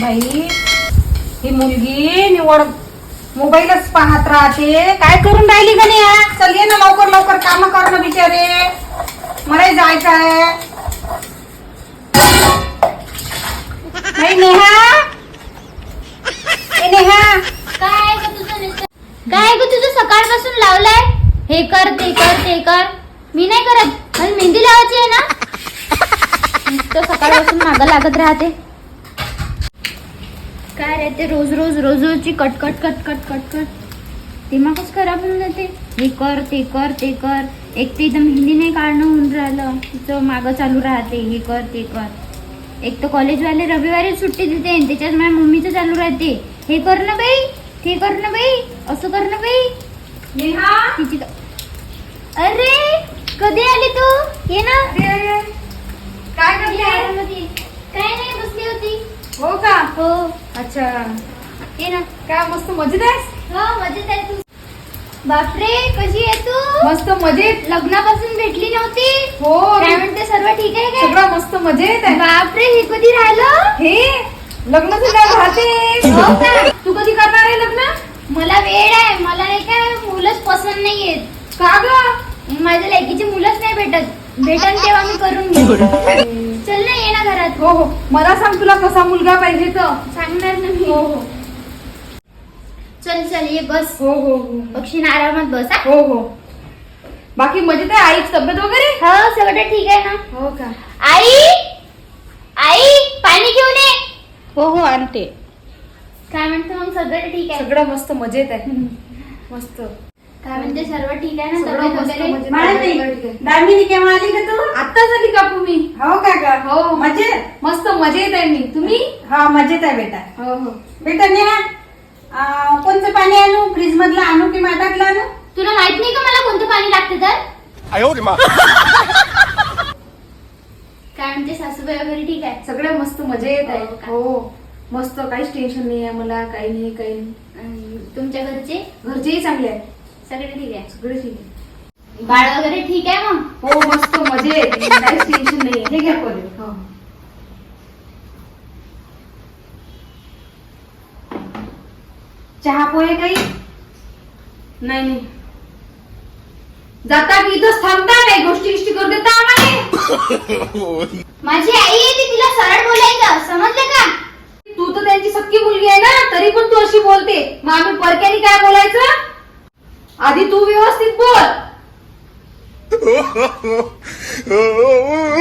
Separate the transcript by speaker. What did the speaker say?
Speaker 1: बाई. ही मुलगी निवड. मोबाईलच पाहत राहते. काय करून राहिली का नाही चल ये ना लवकर लवकर काम कर ना बिचारे. मलाही जायचं आहे. नाही नेहा? ए नेहा?
Speaker 2: काय ग तुझं काय ग तुझं सकाळपासून लावलंय? हे कर ते कर ते कर. मी नाही करत. मला मेहंदी लावायची आहे ना? नुसतं सकाळपासून मागं लागत राहते. काय रे ते रोज रोज रोज रोजची कटकट कटकट कटकट दिमागच खराब होऊन जाते. हे कर ते कर ते कर. एक तर इथं मेहंदी नाही काढणं होऊन राहिलं. तिचं मागं चालू राहते. हे कर ते कर. एक तर कॉलेजवाले रविवारी सुट्टी देते आणि त्याच्यात माझ्या मम्मीचं चालू राहते. हे कर ना बाई. ते कर ना बाई. असं कर ना बाई. तिची अरे कधी आली तू? ये ना.
Speaker 1: काय करते.
Speaker 2: काय नाही बसली होती.
Speaker 1: हो का?
Speaker 2: हो.
Speaker 1: अच्छा.
Speaker 2: ये ना
Speaker 1: काय मस्त मजेत आहेस?
Speaker 2: हो मजेत आहे तू. बापरे कशी आहे तू?
Speaker 1: मस्त मजेत.
Speaker 2: लग्नापासून भेटली नव्हती?
Speaker 1: हो.
Speaker 2: काय म्हणते सर्व ठीक आहे काय
Speaker 1: सगळं मस्त मजेत आहे.
Speaker 2: बापरे हे कधी राहिलं?
Speaker 1: हे लग्न सुद्धा राहते.
Speaker 2: हो का?
Speaker 1: तू कधी करणार आहे लग्न?
Speaker 2: मला वेळ आहे. मला नाही काय मुलंच पसंत नाही येत
Speaker 1: का ग?
Speaker 2: माझ्या लायकीची मुलंच नाही भेटत. भेटन तेव्हा मी करून घेऊ चल ना
Speaker 1: हो हो. मला सांग तुला कसा मुलगा पाहिजे तर.
Speaker 2: सांगणार ना मी.
Speaker 1: हो हो.
Speaker 2: चल चल ये बस.
Speaker 1: हो हो हो.
Speaker 2: पक्षी आरामात बस हा?
Speaker 1: हो हो. बाकी मजेत आहे आईची तब्येत वगैरे?
Speaker 2: हो सगळं ठीक आहे ना.
Speaker 1: हो का?
Speaker 2: आई आई पाणी घेऊन ये.
Speaker 1: हो हो आणते.
Speaker 2: काय म्हणते मग? सगळं ठीक आहे.
Speaker 1: सगळं मस्त मजेत आहे. मस्त.
Speaker 2: काय म्हणते सर्व ठीक आहे ना
Speaker 1: सगळं
Speaker 2: तब्येत
Speaker 1: मस्त
Speaker 2: वगैरे
Speaker 1: मजेत
Speaker 3: मला
Speaker 1: आहे.
Speaker 3: नाही दामिनी केव्हा आली का तू
Speaker 1: आता झाली का तुम्ही
Speaker 3: हो का ग
Speaker 1: हो.
Speaker 3: मजेत
Speaker 1: मस्त मजेत आहे मी तुम्ही
Speaker 3: हा मजेत आहे बेटा
Speaker 1: हो हो
Speaker 3: बेटा नेहा अं, कोणतं पाणी आणू फ्रीज मधलं आणू की माठातलं आणू
Speaker 2: तुला माहित नाही का मला कोणतं पाणी लागते तर
Speaker 4: 哎呦我的妈！
Speaker 2: काय म्हणते सासूबाई वगैरे ठीक आहे
Speaker 1: सगळे मस्त मजेत आहे
Speaker 2: हो का?
Speaker 1: हो मस्त काहीच टेन्शन नाही आहे मला काही नाही काही नाही
Speaker 2: आणि तुमच्या घरचे
Speaker 1: घरचेही चांगले आहे
Speaker 2: सगळे ठीक आहे.
Speaker 1: सगळे ठीक आहे
Speaker 2: बाळ वगैरे ठीक आहे मग?
Speaker 1: हो मस्त मजेत काहीच टेन्शन नाही आहे
Speaker 3: हे घ्या पोरी.
Speaker 1: हो. चहा पोहे काही? नाही नाही. जाता की इथंच थांबता? नाही गोष्टी गोष्टी करू देता आम्हाला?
Speaker 2: माझी आई आहे ती तिला सरळ बोलायचं. समजलं का?
Speaker 1: तू तर त्यांची सक्की मुलगी आहे ना? तरी पण तू अशी बोलते. मग आम्ही परक्याने काय बोलायचं? आधी तू व्यवस्थित बोल.